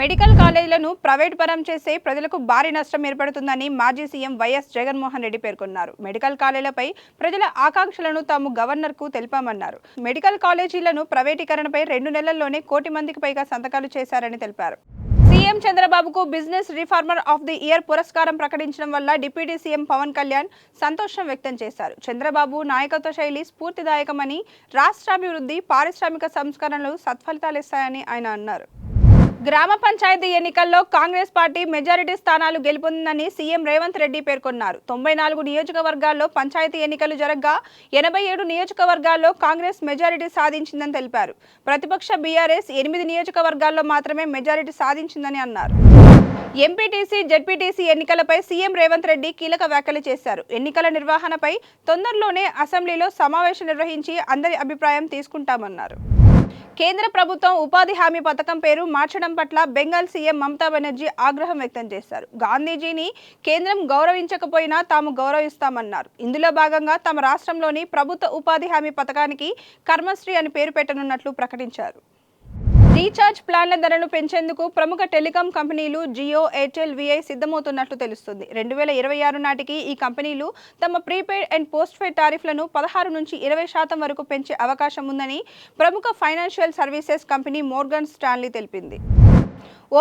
Medical కాలేజీలను private పరం చేస్తే ప్రజలకు భారీ నష్టం ఏర్పడుతుందని మాజీ సీఎం వైఎస్ జగన్మోహన్ రెడ్డి పేర్కొన్నారు. మెడికల్ కాలేజీలపై ప్రజల ఆకాంక్షలను తాము గవర్నర్కు తెలిపామన్నారు. మెడికల్ కాలేజీలను ప్రైవేటీకరణపై రెండు నెలల్లోనే కోటి మందికి పైగా సంతకాలు చేశారని తెలిపారు. సీఎం చంద్రబాబుకు business reformer of the year పురస్కారం ప్రకటించడం వల్ల డిప్యూటీ సీఎం పవన్ కళ్యాణ్ సంతోషం వ్యక్తం చేశారు. చంద్రబాబు నాయకత్వ శైలి స్ఫూర్తిదాయకమని రాష్ట్రాభివృద్ధి పారిశ్రామిక సంస్కరణలు సత్ఫలితాలిస్తాయని ఆయన అన్నారు. గ్రామ పంచాయతీ ఎన్నికల్లో కాంగ్రెస్ పార్టీ మెజారిటీ స్థానాలు గెలుపొందిందని సీఎం రేవంత్ రెడ్డి పేర్కొన్నారు. తొంభై నాలుగు నియోజకవర్గాల్లో పంచాయతీ ఎన్నికలు జరగ్గా ఎనభై ఏడు నియోజకవర్గాల్లో కాంగ్రెస్ మెజారిటీ సాధించిందని తెలిపారు. ప్రతిపక్ష బీఆర్ఎస్ ఎనిమిది నియోజకవర్గాల్లో మాత్రమే మెజారిటీ సాధించిందని అన్నారు. ఎంపీటీసీ జెడ్పీటీసీ ఎన్నికలపై సీఎం రేవంత్ రెడ్డి కీలక వ్యాఖ్యలు చేశారు. ఎన్నికల నిర్వహణపై తొందరలోనే అసెంబ్లీలో సమావేశం నిర్వహించి అందరి అభిప్రాయం తీసుకుంటామన్నారు. కేంద్ర ప్రభుత్వం ఉపాధి హామీ పథకం పేరు మార్చడం పట్ల బెంగాల్ సీఎం మమతా బెనర్జీ ఆగ్రహం వ్యక్తం చేశారు. గాంధీజీని కేంద్రం గౌరవించకపోయినా తాము గౌరవిస్తామన్నారు. ఇందులో భాగంగా తమ రాష్ట్రంలోని ప్రభుత్వ ఉపాధి హామీ పథకానికి కర్మశ్రీ అని పేరు పెట్టనున్నట్లు ప్రకటించారు. రీఛార్జ్ ప్లాన్ల ధరను పెంచేందుకు ప్రముఖ టెలికాం కంపెనీలు జియో ఎయిర్టెల్ విఐ సిద్ధమవుతున్నట్లు తెలుస్తుంది. రెండు వేల ఇరవై ఆరు నాటికి ఈ కంపెనీలు తమ ప్రీపెయిడ్ అండ్ పోస్ట్ పెయిడ్ టారిఫ్లను పదహారు నుంచి ఇరవై శాతం వరకు పెంచే అవకాశం ఉందని ప్రముఖ financial services company Morgan Stanley తెలిపింది.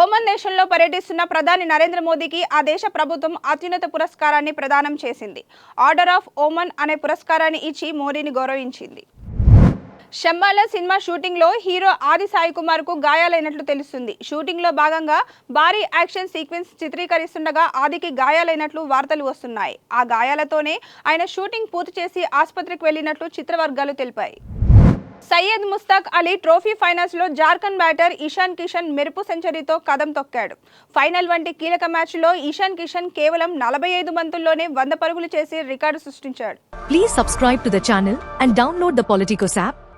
ఓమన్ దేశంలో పర్యటిస్తున్న ప్రధాని నరేంద్ర మోదీకి ఆ దేశ ప్రభుత్వం అత్యున్నత పురస్కారాన్ని ప్రదానం చేసింది. ఆర్డర్ ఆఫ్ ఓమన్ అనే పురస్కారాన్ని ఇచ్చి మోడీని గౌరవించింది. షమ్మాల సినిమా షూటింగ్లో హీరో ఆది సాయి కుమార్కు గాయాలైనట్లు తెలుస్తుంది. షూటింగ్లో భాగంగా భారీ యాక్షన్ సీక్వెన్స్ చిత్రీకరిస్తుండగా ఆదికి గాయాలైనట్లు వార్తలు వస్తున్నాయి. ఆ గాయాలతోనే ఆయన షూటింగ్ పూర్తి చేసి ఆసుపత్రికి వెళ్ళినట్లు చిత్రవర్గాలు తెలిపాయి. సయ్యద్ ముస్తాక్ అలీ ట్రోఫీ ఫైనల్స్లో జార్ఖండ్ బ్యాటర్ ఇషాన్ కిషన్ మెరుపు సెంచరీతో కదం తొక్కాడు. ఫైనల్ వంటి కీలక మ్యాచ్లో ఇషాన్ కిషన్ కేవలం నలభై ఐదు బంతుల్లోనే వంద పరుగులు చేసి రికార్డు సృష్టించాడు. Please subscribe to the channel and download the Politicos app